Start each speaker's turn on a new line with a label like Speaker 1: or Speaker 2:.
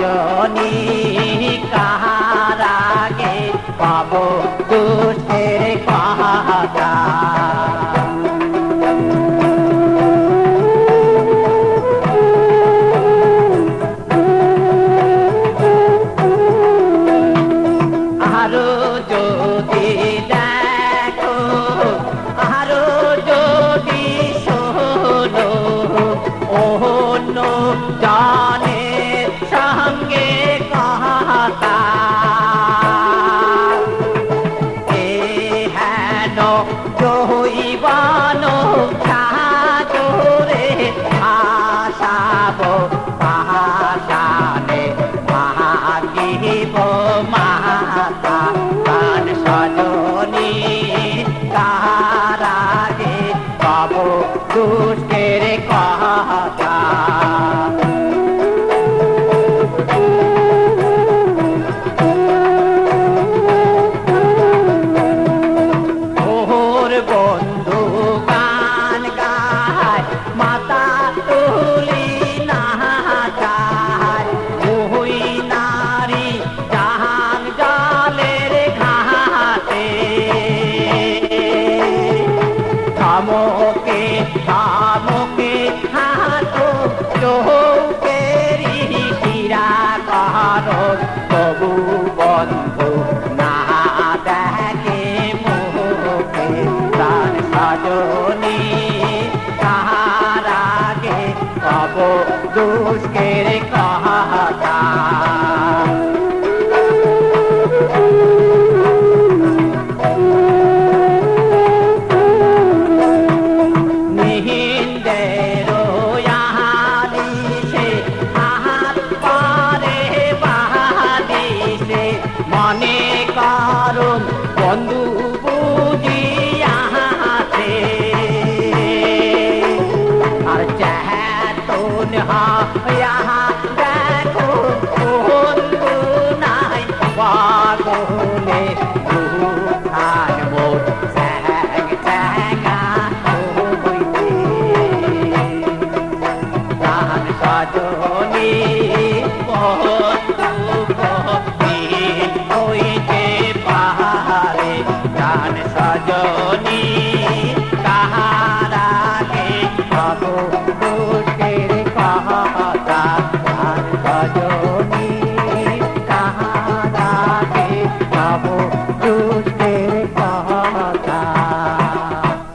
Speaker 1: রজনী কাহা জানো জহিবানো কব দুষ্কের কথা নিহিন্দের ইয়ালিসে আহার মনে করুন বন্ধু চেতন হা দেখো বন্ধু নাই পাগলে দুখান মোর স্যাং স্যাঙা হইতে। পাহাড়ে প্রাণ সজনী তাহারাকে খবর